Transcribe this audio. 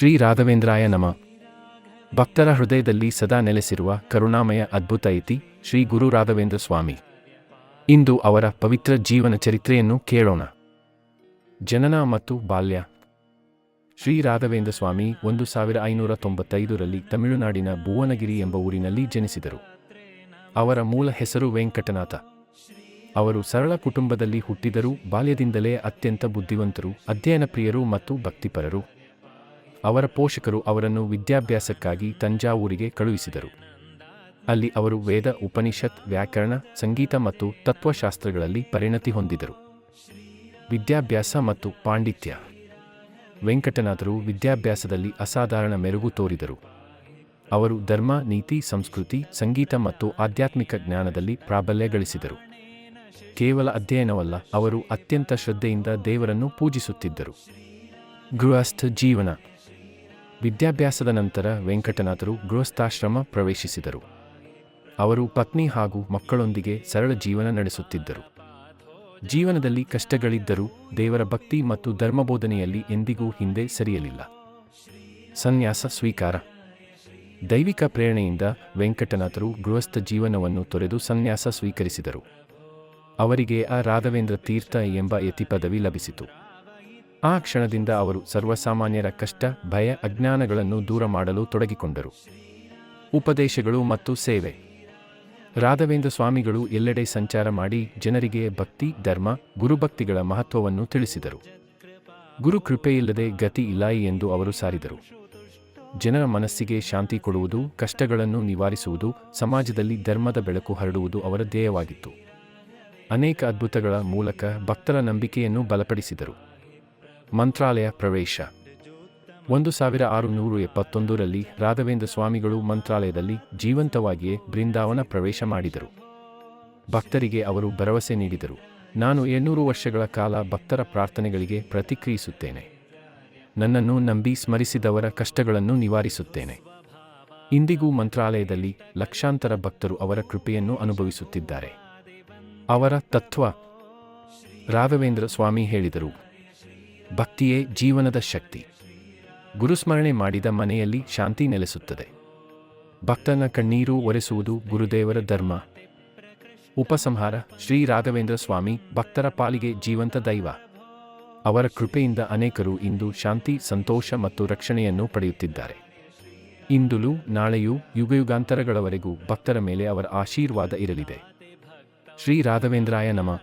ಶ್ರೀ ರಾಘವೇಂದ್ರಾಯ ನಮ. ಭಕ್ತರ ಹೃದಯದಲ್ಲಿ ಸದಾ ನೆಲೆಸಿರುವ ಕರುಣಾಮಯ ಅದ್ಭುತ ಇತಿ ಶ್ರೀ ಗುರು ರಾಘವೇಂದ್ರ ಸ್ವಾಮಿ. ಇಂದು ಅವರ ಪವಿತ್ರ ಜೀವನ ಚರಿತ್ರೆಯನ್ನು ಕೇಳೋಣ. ಜನನ ಮತ್ತು ಬಾಲ್ಯ. ಶ್ರೀ ರಾಘವೇಂದ್ರ ಸ್ವಾಮಿ ಒಂದು ಸಾವಿರ ಐನೂರ ತೊಂಬತ್ತೈದರಲ್ಲಿ ತಮಿಳುನಾಡಿನ ಭುವನಗಿರಿ ಎಂಬ ಊರಿನಲ್ಲಿ ಜನಿಸಿದರು. ಅವರ ಮೂಲ ಹೆಸರು ವೆಂಕಟನಾಥ. ಅವರು ಸರಳ ಕುಟುಂಬದಲ್ಲಿ ಹುಟ್ಟಿದರೂ ಬಾಲ್ಯದಿಂದಲೇ ಅತ್ಯಂತ ಬುದ್ಧಿವಂತರು ಅಧ್ಯಯನ ಪ್ರಿಯರು ಮತ್ತು ಭಕ್ತಿಪರರು. ಅವರ ಪೋಷಕರು ಅವರನ್ನು ವಿದ್ಯಾಭ್ಯಾಸಕ್ಕಾಗಿ ತಂಜಾವೂರಿಗೆ ಕಳುಹಿಸಿದರು. ಅಲ್ಲಿ ಅವರು ವೇದ, ಉಪನಿಷತ್, ವ್ಯಾಕರಣ, ಸಂಗೀತ ಮತ್ತು ತತ್ವಶಾಸ್ತ್ರಗಳಲ್ಲಿ ಪರಿಣತಿ ಹೊಂದಿದರು. ವಿದ್ಯಾಭ್ಯಾಸ ಮತ್ತು ಪಾಂಡಿತ್ಯ. ವೆಂಕಟನಾಥರು ವಿದ್ಯಾಭ್ಯಾಸದಲ್ಲಿ ಅಸಾಧಾರಣ ಮೆರುಗು ತೋರಿದರು. ಅವರು ಧರ್ಮ, ನೀತಿ, ಸಂಸ್ಕೃತಿ, ಸಂಗೀತ ಮತ್ತು ಆಧ್ಯಾತ್ಮಿಕ ಜ್ಞಾನದಲ್ಲಿ ಪ್ರಾಬಲ್ಯ ಗಳಿಸಿದರು. ಕೇವಲ ಅಧ್ಯಯನವಲ್ಲ, ಅವರು ಅತ್ಯಂತ ಶ್ರದ್ಧೆಯಿಂದ ದೇವರನ್ನು ಪೂಜಿಸುತ್ತಿದ್ದರು. ಗೃಹಸ್ಥ ಜೀವನ. ವಿದ್ಯಾಭ್ಯಾಸದ ನಂತರ ವೆಂಕಟನಾಥರು ಗೃಹಸ್ಥಾಶ್ರಮ ಪ್ರವೇಶಿಸಿದರು. ಅವರು ಪತ್ನಿ ಹಾಗೂ ಮಕ್ಕಳೊಂದಿಗೆ ಸರಳ ಜೀವನ ನಡೆಸುತ್ತಿದ್ದರು. ಜೀವನದಲ್ಲಿ ಕಷ್ಟಗಳಿದ್ದರೂ ದೇವರ ಭಕ್ತಿ ಮತ್ತು ಧರ್ಮಬೋಧನೆಯಲ್ಲಿ ಎಂದಿಗೂ ಹಿಂದೆ ಸರಿಯಲಿಲ್ಲ. ಸನ್ಯಾಸ ಸ್ವೀಕಾರ. ದೈವಿಕ ಪ್ರೇರಣೆಯಿಂದ ವೆಂಕಟನಾಥರು ಗೃಹಸ್ಥ ಜೀವನವನ್ನು ತೊರೆದು ಸನ್ಯಾಸ ಸ್ವೀಕರಿಸಿದರು. ಅವರಿಗೆ ಆ ರಾಘವೇಂದ್ರ ತೀರ್ಥ ಎಂಬ ಯತಿ ಪದವಿ ಲಭಿಸಿತು. ಆ ಕ್ಷಣದಿಂದ ಅವರು ಸರ್ವಸಾಮಾನ್ಯರ ಕಷ್ಟ, ಭಯ, ಅಜ್ಞಾನಗಳನ್ನು ದೂರ ಮಾಡಲು ತೊಡಗಿಕೊಂಡರು. ಉಪದೇಶಗಳು ಮತ್ತು ಸೇವೆ. ರಾಘವೇಂದ್ರ ಸ್ವಾಮಿಗಳು ಎಲ್ಲೆಡೆ ಸಂಚಾರ ಮಾಡಿ ಜನರಿಗೆ ಭಕ್ತಿ, ಧರ್ಮ, ಗುರುಭಕ್ತಿಗಳ ಮಹತ್ವವನ್ನು ತಿಳಿಸಿದರು. ಗುರು ಕೃಪೆಯಿಲ್ಲದೆ ಗತಿ ಇಲ್ಲ ಎಂದು ಅವರು ಸಾರಿದರು. ಜನರ ಮನಸ್ಸಿಗೆ ಶಾಂತಿ ಕೊಡುವುದು, ಕಷ್ಟಗಳನ್ನು ನಿವಾರಿಸುವುದು, ಸಮಾಜದಲ್ಲಿ ಧರ್ಮದ ಬೆಳಕು ಹರಡುವುದು ಅವರ ಧ್ಯೇಯವಾಗಿತ್ತು. ಅನೇಕ ಅದ್ಭುತಗಳ ಮೂಲಕ ಭಕ್ತರ ನಂಬಿಕೆಯನ್ನು ಬಲಪಡಿಸಿದರು. ಮಂತ್ರಾಲಯ ಪ್ರವೇಶ. ಒಂದು ಸಾವಿರ ಆರುನೂರು ಎಪ್ಪತ್ತೊಂದರಲ್ಲಿ ರಾಘವೇಂದ್ರ ಸ್ವಾಮಿಗಳು ಮಂತ್ರಾಲಯದಲ್ಲಿ ಜೀವಂತವಾಗಿಯೇ ಬೃಂದಾವನ ಪ್ರವೇಶ ಮಾಡಿದರು. ಭಕ್ತರಿಗೆ ಅವರು ಭರವಸೆ ನೀಡಿದರು. ನಾನು ಏಳ್ನೂರು ವರ್ಷಗಳ ಕಾಲ ಭಕ್ತರ ಪ್ರಾರ್ಥನೆಗಳಿಗೆ ಪ್ರತಿಕ್ರಿಯಿಸುತ್ತೇನೆ. ನನ್ನನ್ನು ನಂಬಿ ಸ್ಮರಿಸಿದವರ ಕಷ್ಟಗಳನ್ನು ನಿವಾರಿಸುತ್ತೇನೆ. ಇಂದಿಗೂ ಮಂತ್ರಾಲಯದಲ್ಲಿ ಲಕ್ಷಾಂತರ ಭಕ್ತರು ಅವರ ಕೃಪೆಯನ್ನು ಅನುಭವಿಸುತ್ತಿದ್ದಾರೆ. ಅವರ ತತ್ವ, ರಾಘವೇಂದ್ರ ಸ್ವಾಮಿ ಹೇಳಿದರು. ಭಕ್ತಿಯೇ ಜೀವನದ ಶಕ್ತಿ. ಗುರುಸ್ಮರಣೆ ಮಾಡಿದ ಮನೆಯಲ್ಲಿ ಶಾಂತಿ ನೆಲೆಸುತ್ತದೆ. ಭಕ್ತನ ಕಣ್ಣೀರು ಒರೆಸುವುದು ಗುರುದೇವರ ಧರ್ಮ. ಉಪಸಂಹಾರ, ಶ್ರೀ ರಾಘವೇಂದ್ರ ಸ್ವಾಮಿ, ಭಕ್ತರ ಪಾಲಿಗೆ ಜೀವಂತ ದೈವ. ಅವರ ಕೃಪೆಯಿಂದ ಅನೇಕರು ಇಂದು ಶಾಂತಿ, ಸಂತೋಷ ಮತ್ತು ರಕ್ಷಣೆಯನ್ನು ಪಡೆಯುತ್ತಿದ್ದಾರೆ. ಇಂದುಲು, ನಾಳೆಯೂ, ಯುಗಯುಗಾಂತರಗಳವರೆಗೂ ಭಕ್ತರ ಮೇಲೆ ಅವರ ಆಶೀರ್ವಾದ ಇರಲಿದೆ. ಶ್ರೀ ರಾಘವೇಂದ್ರಾಯ ನಮ.